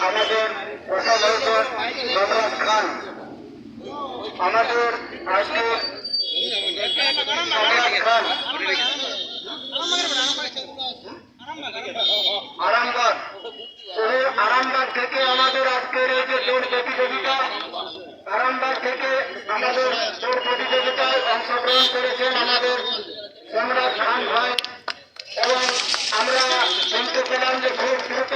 আমাদের খান আমাদের আজকে খান আরামবাগ আরামবাগ থেকে আমাদের আজকের এই যে দৌড় প্রতিযোগিতা আরামবাগ থেকে আমাদের দৌড় প্রতিযোগিতায় অংশগ্রহণ করেছেন আমাদের সম্রাট খান ভাই। এবং আমরা শুনতে পেলাম যে খুব দ্রুত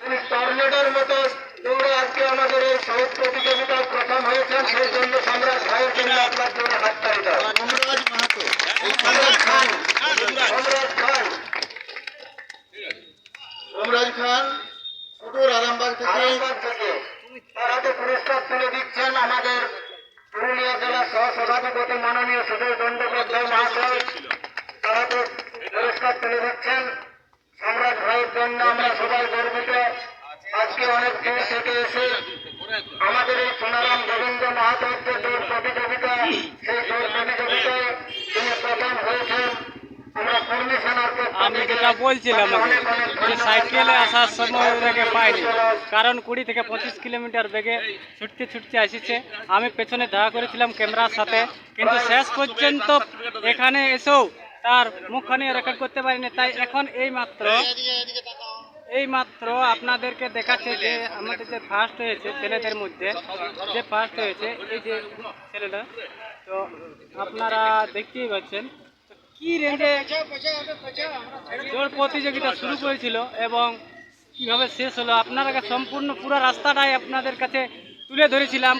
তিনি টর্নেডোর মতো দৌড়ে আজকে আমাদের এই শহীদ প্রতিযোগিতায় প্রথম হয়েছেন সেই জন্য সম্রাট ভাইয়ের জন্য আপনার জন্য হাততালি দাও সম্রাজ মাহাতো। সম্রাট খান। সম্রাট খান। খান। সুদূর আরামবাগ থেকে। আরামবাগ থেকে তার পুরস্কার তুলে দিচ্ছেন আমাদের পুরুলিয়া জেলা সহ সভাধিপতি মাননীয় সুধীর বন্দ্যোপাধ্যায় মহাশয় তার হাতে পুরস্কার তুলে দিচ্ছেন সম্রাট ভাইয়ের জন্য আমরা সবাই গর্বিত। আজকে অনেক দূর থেকে এসে আমাদের এই সোনারাম গোবিন্দ মাহাতোর যে দৌড় প্রতিযোগিতা সেই দৌড় প্রতিযোগিতায় তিনি প্রথম হয়েছেন। আমি যেটা বলছিলাম যে সাইকেলে আসার সময় ওদেরকে পাইনি কারণ কুড়ি থেকে পঁচিশ কিলোমিটার বেগে ছুটতে ছুটতে আসিছে। আমি পেছনে দেখা করেছিলাম ক্যামেরার সাথে কিন্তু শেষ পর্যন্ত এখানে এসেও তার মুখখানি রেকর্ড করতে পারিনি তাই এখন এই মাত্র এই মাত্র আপনাদেরকে দেখাচ্ছে যে আমাদের যে ফার্স্ট হয়েছে ছেলেদের মধ্যে যে ফার্স্ট হয়েছে এই যে ছেলেটা তো আপনারা দেখতেই পাচ্ছেন কি রেঞ্জে দৌড় প্রতিযোগিতা শুরু করেছিল এবং কীভাবে শেষ হলো আপনারা সম্পূর্ণ পুরো রাস্তাটাই আপনাদের কাছে তুলে ধরেছিলাম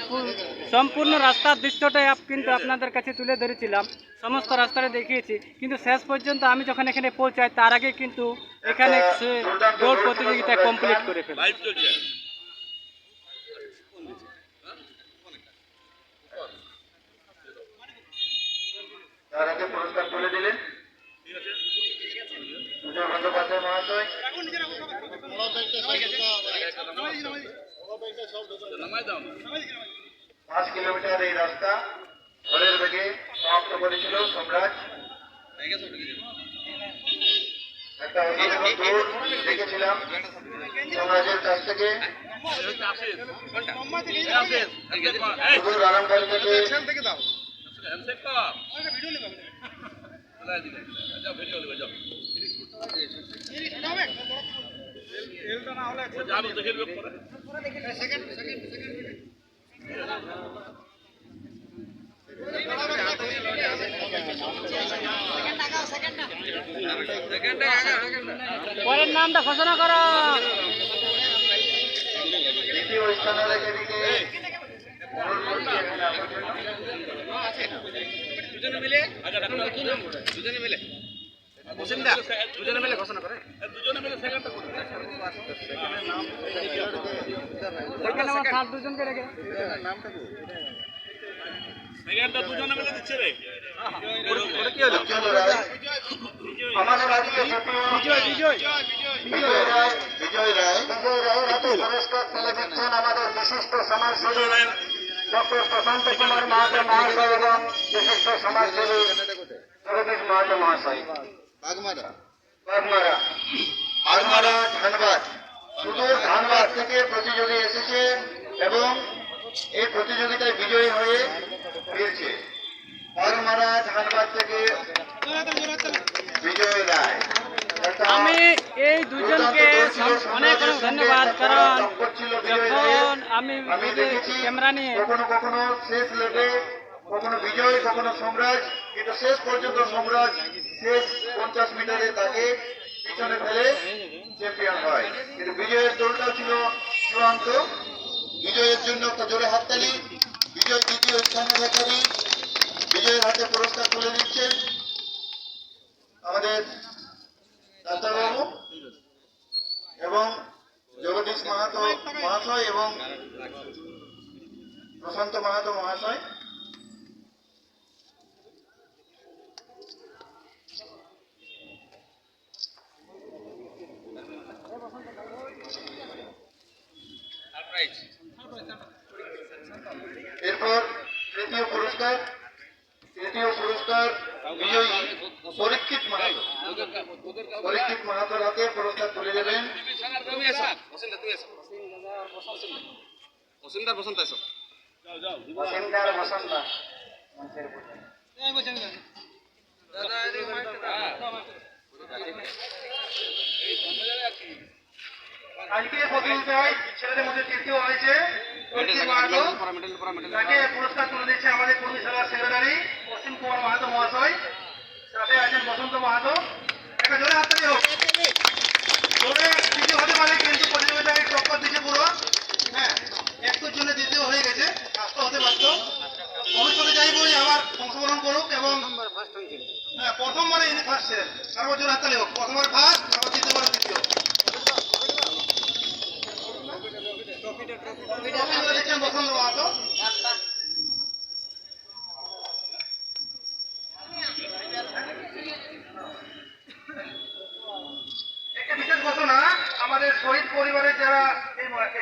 সম্পূর্ণ রাস্তার দৃশ্যটাই কিন্তু আপনাদের কাছে তুলে ধরেছিলাম। সমস্ত রাস্তাটা দেখিয়েছি। কিন্তু শেষ পর্যন্ত আমি যখন এখানে পৌঁছাই তার আগে কিন্তু এখানে সে দৌড় প্রতিযোগিতা কমপ্লিট করে ফেলে তার আগে পুরস্কার তুলে দিলেন। বন্দ্যোপাধ্যায় মহাশয়। পাঁচ কিলোমিটার এই রাস্তা ঘরের বেগে সমাপ্ত করেছিল সম্রাট। একটা অসাধারণ দৌড় দেখেছিলাম সম্রাজের কাছ থেকে। আরামবাগ থেকে। পরের নামটা ঘোষণা করো দ্বিতীয় স্থানে রেখে দিতে অনুরোধ করছি এখানে আসার জন্য। এখানে আমার সাত দুজনকে রেখে রায় আমাদের আজকে বিজয় বিজয় রায় বিজয় রায় বিজয় হাতে পুরস্কার তুলে দিচ্ছেন আমাদের বিশিষ্ট সমাজসেবী ডক্টর প্রশান্ত কুমার মাহাতো মহাশয় এবং বিশিষ্ট সমাজসেবী জগদীশ মাহাতো মহাশয় বাগমারা। বাগমারা বাগমারা ধানবাদ সুদূর ধানবাদ থেকে প্রতিযোগী এসেছে এবং এই প্রতিযোগিতায় বিজয়ী হয়ে ফিরছে বাগমারা ধানবাদ থেকে বিজয় রায়। আমি এই দুজনকে অনেক অনেক ধন্যবাদ কারণ যখন আমি ক্যামেরা নিয়ে কখনো কখনো শেষ লেগে কখনো বিজয় কখনো সম্রাজ কিন্তু শেষ পর্যন্ত সম্রাজ শেষ পঞ্চাশ মিটারে তাকে পিছনে ফেলে চ্যাম্পিয়ন হয়। কিন্তু বিজয়ের দৌড়টাও ছিল চূড়ান্ত। বিজয়ের জন্য একটা জোরে হাততালি বিজয় দ্বিতীয় স্থানের রেখারি বিজয়ের হাতে পুরস্কার তুলে দিচ্ছেন আমাদের ডাক্তারবাবু এবং জগদীশ মাহাতো মহাশয় এবং প্রশান্ত মাহাতো মহাশয় এরপর তৃতীয় পুরস্কার তৃতীয় পুরস্কার বিজয়ী পরীক্ষিত মাহাতো। পরীক্ষিত মাহাতোর হাতে পুরস্কার তুলে দেবেন বসিন্দার বসন্ত মঞ্চের উপরে। আজকে প্রতিযোগিতায় ছেলেদের মধ্যে তৃতীয় হয়েছে। তাকে পুরস্কার তুলে দিচ্ছে আমাদের কর্মী সভার সেক্রেটারি পশ্চিম কুমার মাহাতো মহাশয়। সাথে আছেন বসন্ত মাহাতো। একটা জোরে হাত তালি হোক। জোরে তৃতীয় হতে পারে কিন্তু প্রতিযোগিতায় টক্কর দিচ্ছে পুরো। হ্যাঁ একটুর জন্য দ্বিতীয় হয়ে গেছে কাজটা হতে পারতো ভবিষ্যতে চাইব যে আবার অংশগ্রহণ করুক এবং হ্যাঁ প্রথমবারে ইনি ফার্স্ট ছিলেন। তারপর জোরে হাত তালি হোক। প্রথমবার ফার্স্ট তারপর দ্বিতীয়বার তৃতীয় ট্রফি তুলে দিচ্ছেন বসন্ত মাহাতো একটা বিশেষ ঘোষণা আমাদের শহীদ পরিবারের যারা